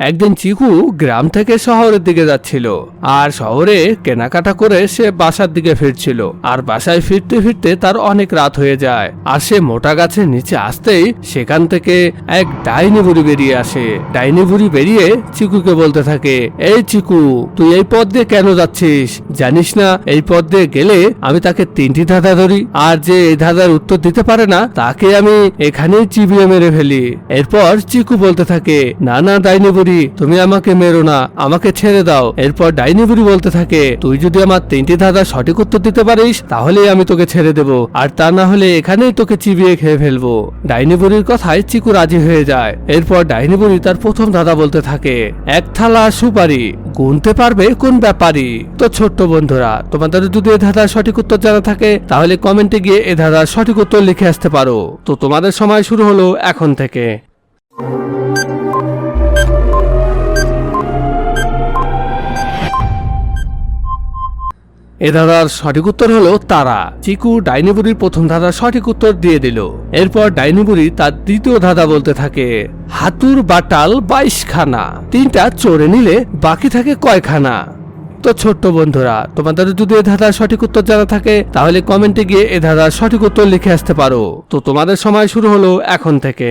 একদিন চিকু গ্রাম থেকে শহরের দিকে যাচ্ছিল, আর শহরে কেনাকাটা করে সে বাসার দিকে ফিরছিল, আর বাসায় ফিরতে ফিরতে তার অনেক রাত হয়ে যায়, আর সে মোটা গাছের নিচে আসতেই সেখান থেকে এক ডাইনি বুড়ি বেরিয়ে আসে। ডাইনি বুড়ি বেরিয়ে চিকুকে বলতে থাকে, এই চিকু, তুই এই পথ দিয়ে কেন যাচ্ছিস? জানিস না, এই পথ দিয়ে গেলে আমি তাকে তিনটি ধাঁধা ধরি, আর যে এই ধাঁধার উত্তর দিতে পারে না, তাকে আমি এখানেই চিবিয়ে মেরে ফেলি। এরপর চিকু বলতে থাকে, না না, ডাইনি বুড়ি তুমি আমাকে মেরো না, আমাকে ছেড়ে দাও। এরপর ডাইনি বলতে থাকে, তুই যদি আমার তিনটি ধাঁধার সঠিক উত্তর দিতে পারিস, তাহলেই আমি তোকে ছেড়ে দেব। আর তা না হলে এখানেই তোকে চিবিয়ে খেয়ে ফেলব। ডাইনি বুড়ির কথায় চিকু রাজি হয়ে যায়। এরপর ডাইনি তার প্রথম ধাঁধা বলতে থাকে, এক থালা সুপারি, গুনতে পারবে কোন ব্যাপারী? তো ছোট্ট বন্ধুরা, তোমাদের যদি এ ধাঁধার সঠিক উত্তর জানা থাকে, তাহলে কমেন্টে গিয়ে এ ধাঁধার সঠিক উত্তর লিখে আসতে পারো। তো তোমাদের সময় শুরু হলো এখন থেকে। এ ধাঁধার সঠিক উত্তর হলো তারা। চিকু ডাইনিবুড়ির প্রথম ধাঁধার সঠিক উত্তর দিয়ে দিল। এরপর ডাইনিবুড়ি তার দ্বিতীয় ধাঁধা বলতে থাকে, হাতুর বাটাল বাইশ খানা তিনটা চড়ে নিলে বাকি থাকে কয়খানা? তো ছোট্ট বন্ধুরা, তোমাদের যদি এ ধাঁধার সঠিক উত্তর জানা থাকে, তাহলে কমেন্টে গিয়ে এ ধাঁধার সঠিক উত্তর লিখে আসতে পারো। তো তোমাদের সময় শুরু হলো এখন থেকে।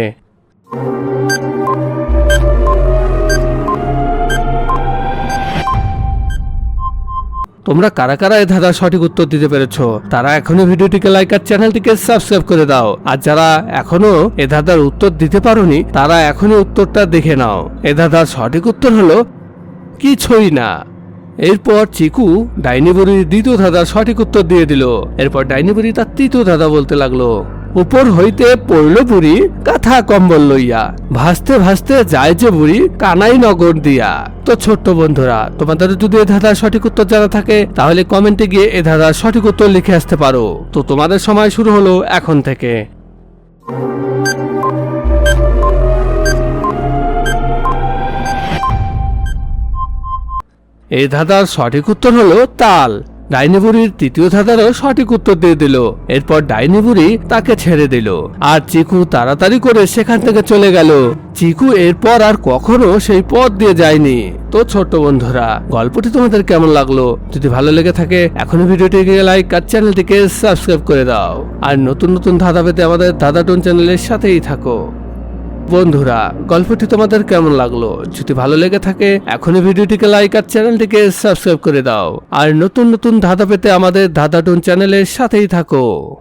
তোমরা কারা কারা এ ধাঁধার সঠিক উত্তর দিতে পেরেছ, তারা এখনও ভিডিওটিকে লাইক আর চ্যানেলটিকে সাবস্ক্রাইব করে দাও। আর যারা এখনও এ ধাঁধার উত্তর দিতে পারোনি, তারা এখনই উত্তরটা দেখে নাও। এ ধাঁধার সঠিক উত্তর হলো কিছুই না। এরপর চিকু ডাইনিবুড়ির দ্বিতীয় ধাঁধার সঠিক উত্তর দিয়ে দিল। এরপর ডাইনিবুড়ি তার তৃতীয় ধাঁধা বলতে লাগল। উপর হইতে পড়ল বুড়ি কাঁথা কম্বল লইয়া। ভাসতে ভাসতে যায় যে বুড়ি কানাই নগর দিয়া। তো ছোট্ট বন্ধুরা, তোমাদের যদি এ ধাঁধার সঠিক উত্তর জানা থাকে, তাহলে কমেন্টে গিয়ে এ ধাঁধার সঠিক উত্তর লিখে আসতে পারো। তো তোমাদের সময় শুরু হলো এখন থেকে। এই ধাঁধার সঠিক উত্তর হলো তাল। ডাইনিবুড়ির তৃতীয় ধাঁধারও সঠিক উত্তর দিয়ে দিল। এরপর ডাইনিবুড়ি তাকে ছেড়ে দিল। আর চিকু তাড়াতাড়ি করে সেখান থেকে চলে গেল। চিকু এরপর আর কখনো সেই পথ দিয়ে যায়নি। তো ছোট্ট বন্ধুরা, গল্পটি তোমাদের কেমন লাগল? যদি ভালো লেগে থাকে, এখনই ভিডিওটিকে লাইক আর চ্যানেলটিকে সাবস্ক্রাইব করে দাও। আর নতুন নতুন ধাঁধা পেতে আমাদের দাদাটন চ্যানেলের সাথেই থাকো। বন্ধুরা, গল্পটি তোমাদের কেমন লাগল? যদি ভালো লেগে থাকে, এখনই ভিডিওটিকে লাইক আর চ্যানেলটিকে সাবস্ক্রাইব করে দাও। আর নতুন নতুন ধাঁধা পেতে আমাদের ধাঁধাটুন চ্যানেলের সাথেই থাকো।